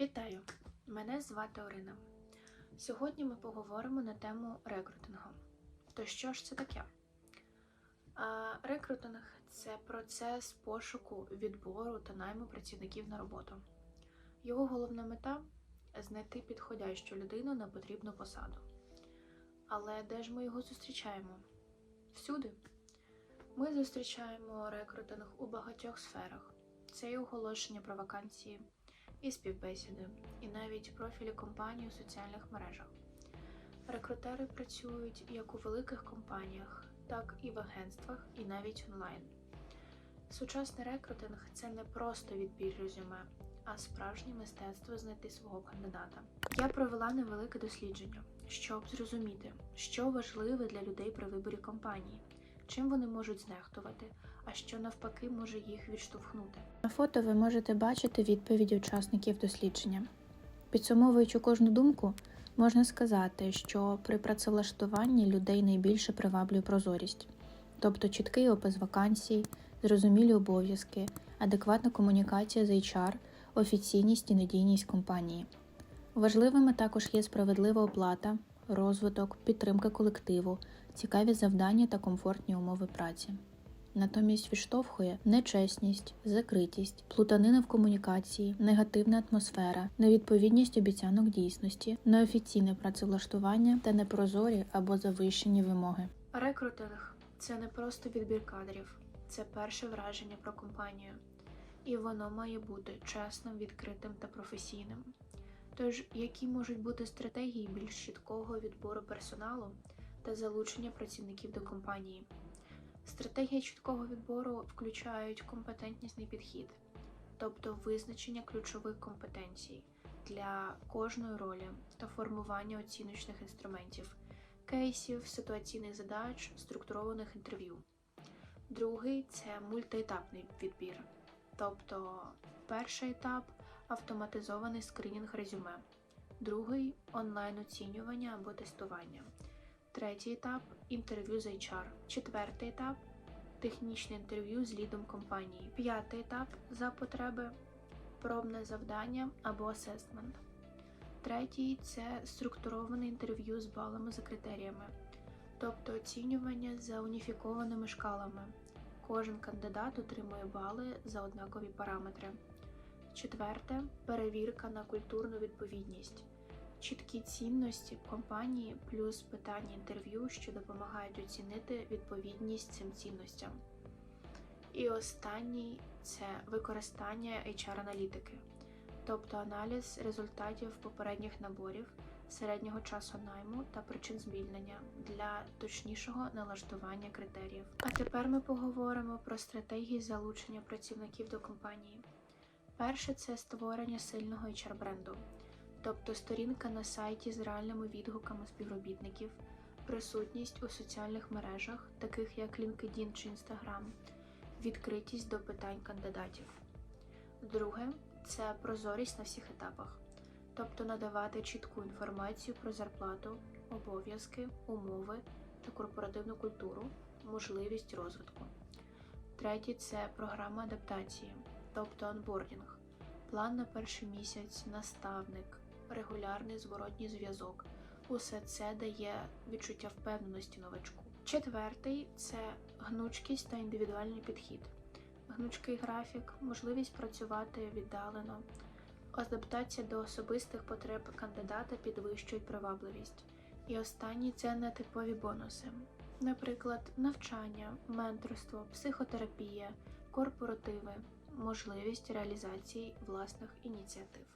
Вітаю! Мене звати Орина. Сьогодні ми поговоримо на тему рекрутингу. То що ж це таке? А, рекрутинг це процес пошуку, відбору та найму працівників на роботу. Його головна мета знайти підходящу людину на потрібну посаду. Але де ж ми його зустрічаємо? Всюди. Ми зустрічаємо рекрутинг у багатьох сферах. Це і оголошення про вакансії, і співбесіди, і навіть профілі компаній у соціальних мережах. Рекрутери працюють як у великих компаніях, так і в агентствах, і навіть онлайн. Сучасний рекрутинг це не просто відбір резюме, а справжнє мистецтво знайти свого кандидата. Я провела невелике дослідження, щоб зрозуміти, що важливе для людей при виборі компанії, чим вони можуть знехтувати, а що навпаки може їх відштовхнути. На фото ви можете бачити відповіді учасників дослідження. Підсумовуючи кожну думку, можна сказати, що при працевлаштуванні людей найбільше приваблює прозорість, тобто чіткий опис вакансій, зрозумілі обов'язки, адекватна комунікація з HR, офіційність і надійність компанії. Важливими також є справедлива оплата, розвиток, підтримка колективу, цікаві завдання та комфортні умови праці. Натомість відштовхує нечесність, закритість, плутанина в комунікації, негативна атмосфера, невідповідність обіцянок дійсності, неофіційне працевлаштування та непрозорі або завищені вимоги. Рекрутинг це не просто відбір кадрів, це перше враження про компанію, і воно має бути чесним, відкритим та професійним. Тож, які можуть бути стратегії більш чіткого відбору персоналу та залучення працівників до компанії? Стратегія чіткого відбору включають компетентнісний підхід, тобто визначення ключових компетенцій для кожної ролі та формування оціночних інструментів, кейсів, ситуаційних задач, структурованих інтерв'ю. Другий це мультиетапний відбір, тобто перший етап автоматизований скринінг резюме, другий онлайн оцінювання або тестування. Третій етап інтерв'ю з HR. Четвертий етап технічне інтерв'ю з лідом компанії. П'ятий етап за потреби пробне завдання або асесмент. Третій це структуроване інтерв'ю з балами за критеріями, тобто оцінювання за уніфікованими шкалами. Кожен кандидат отримує бали за однакові параметри. Четверте перевірка на культурну відповідність чіткі цінності компанії, плюс питання інтерв'ю, що допомагають оцінити відповідність цим цінностям. І останній це використання HR-аналітики, тобто аналіз результатів попередніх наборів, середнього часу найму та причин звільнення для точнішого налаштування критеріїв. А тепер ми поговоримо про стратегії залучення працівників до компанії. Перше це створення сильного HR-бренду тобто сторінка на сайті з реальними відгуками співробітників, присутність у соціальних мережах, таких як LinkedIn чи Instagram, відкритість до питань кандидатів. Друге це прозорість на всіх етапах, тобто надавати чітку інформацію про зарплату, обов'язки, умови та корпоративну культуру, можливість розвитку. Третє це програма адаптації, тобто онбордінг, план на перший місяць, наставник, регулярний зворотній зв'язок. Усе це дає відчуття впевненості новачку. Четвертий це гнучкість та індивідуальний підхід, гнучкий графік, можливість працювати віддалено, адаптація до особистих потреб кандидата підвищують привабливість. І останній це нетипові бонуси, наприклад, навчання, менторство, психотерапія, корпоративи, можливість реалізації власних ініціатив.